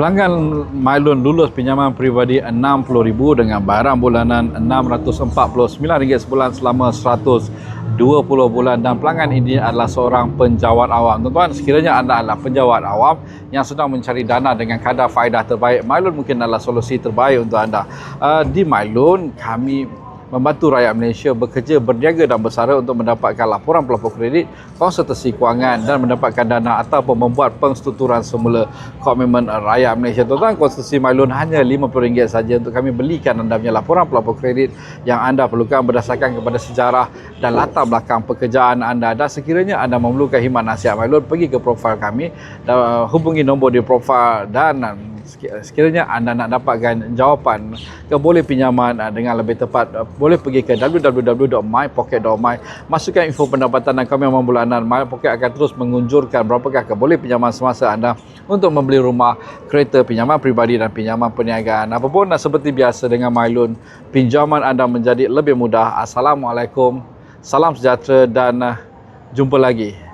Pelanggan Mylon lulus pinjaman peribadi RM60,000 dengan bayaran bulanan RM649 sebulan selama 120 bulan dan pelanggan ini adalah seorang penjawat awam. Tuan-tuan, sekiranya anda adalah penjawat awam yang sedang mencari dana dengan kadar faedah terbaik, Mylon mungkin adalah solusi terbaik untuk anda. Uh, di Mylon, kami membantu rakyat Malaysia bekerja berniaga dan bersara untuk mendapatkan laporan pelapor kredit, konsultasi kewangan dan mendapatkan dana ataupun membuat pengstrukturan semula komitmen rakyat Malaysia. Tuan-tuan, konsultasi Mylon hanya RM50 saja untuk kami belikan anda punya laporan pelapor kredit yang anda perlukan berdasarkan kepada sejarah dan latar belakang pekerjaan anda. Dan sekiranya anda memerlukan khidmat nasihat Mylon, pergi ke profil kami dan hubungi nombor di profil dan sekiranya anda nak dapatkan jawapan ke boleh pinjaman uh, dengan lebih tepat uh, boleh pergi ke www.mypocket.my masukkan info pendapatan dan komitmen bulanan My Pocket akan terus mengunjurkan berapakah ke boleh pinjaman semasa anda untuk membeli rumah kereta pinjaman peribadi dan pinjaman perniagaan. Apapun dan seperti biasa dengan MyLoan pinjaman anda menjadi lebih mudah. Assalamualaikum salam sejahtera dan uh, jumpa lagi